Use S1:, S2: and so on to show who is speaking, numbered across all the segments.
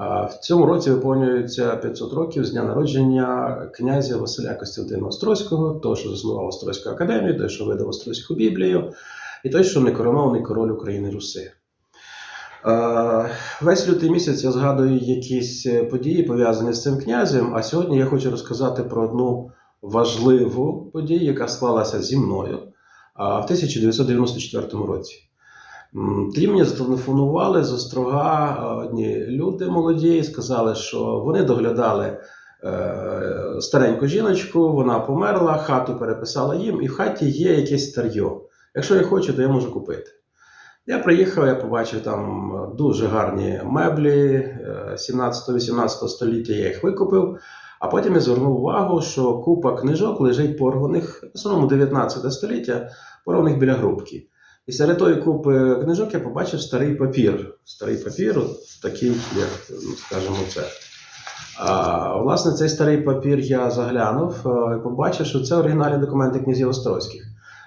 S1: В цьому році виповнюється 500 років з дня народження князя Василя Костянтина Острозького, того, що заснував Острозьку академію, той, що видав Острозьку Біблію, і той, що некоронований король України Руси. Весь лютий місяць я згадую якісь події, пов'язані з цим князем. А сьогодні я хочу розказати про одну важливу подію, яка склалася зі мною в 1994 році. Тоді мені зателефонували з острога одні люди молоді і сказали, що вони доглядали е, стареньку жіночку, вона померла, хату переписала їм, і в хаті є якесь старьо. Якщо я хочу, то я можу купити. Я приїхав, я побачив там дуже гарні меблі е, 17-18 століття, я їх викупив. А потім я звернув увагу, що купа книжок лежить порваних, в основному 19 століття, порваних біля грубки. І серед тої купи книжок я побачив старий папір. Старий папір, от такий, як, ну, скажімо, це. А, власне, цей старий папір я заглянув е, і побачив, що це оригінальні документи князів Острозьких.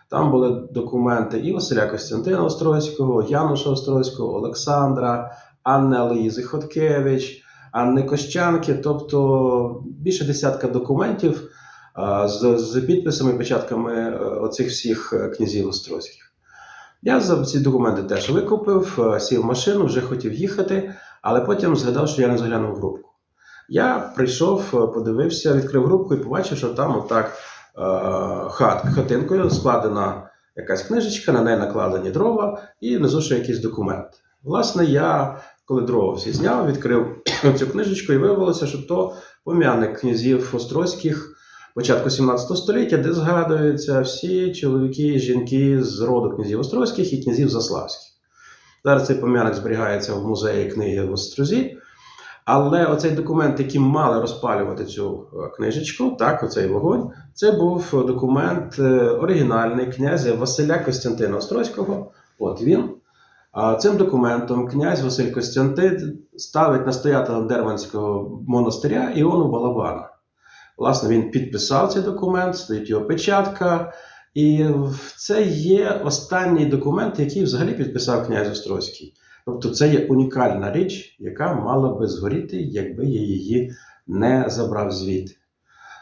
S1: Там були документи і Василя Костянтина Острозького, Януша Острозького, Олександра, Анни Алоїзи Хоткевич, Анни Кощанки, тобто більше десятка документів а, з, з підписами і печатками е, оцих всіх е, князів Острозьких. Я за ці документи теж викупив, е, сів в машину, вже хотів їхати, але потім згадав, що я не заглянув в групку. Я прийшов, е, подивився, відкрив групку і побачив, що там отак е, хат, хатинкою складена якась книжечка, на неї накладені дрова і внизу ще якийсь документ. Власне, я, коли дрова всі зняв, відкрив цю книжечку і виявилося, що то пом'яник князів Острозьких початку 17 століття, де згадуються всі чоловіки і жінки з роду князів Острозьких і князів Заславських. Зараз цей пом'яник зберігається в музеї книги в Острозі. Але оцей документ, який мали розпалювати цю е, книжечку, так, оцей вогонь, це був документ е, оригінальний князя Василя Костянтина Острозького. От він. Цим документом князь Василь Костянтин ставить настоятелем Дерманського монастиря Іону Балабана. Власне, він підписав цей документ, стоїть його печатка. І це є останній документ, який взагалі підписав князь Острозький. Тобто це є унікальна річ, яка мала би згоріти, якби я її не забрав звідти.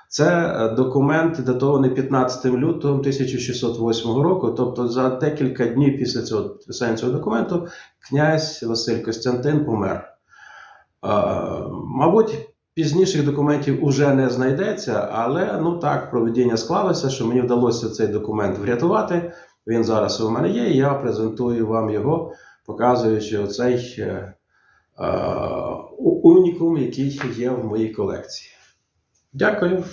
S1: Це е, документ датований 15 лютого 1608 року. Тобто, за декілька днів після цього підписання цього документу князь Василь Костянтин помер. Е, Мабуть, пізніших документів уже не знайдеться, але ну так, проведіння склалося, що мені вдалося цей документ врятувати. Він зараз у мене є, я презентую вам його, показуючи оцей е, е, унікум, який є в моїй колекції. Дякую.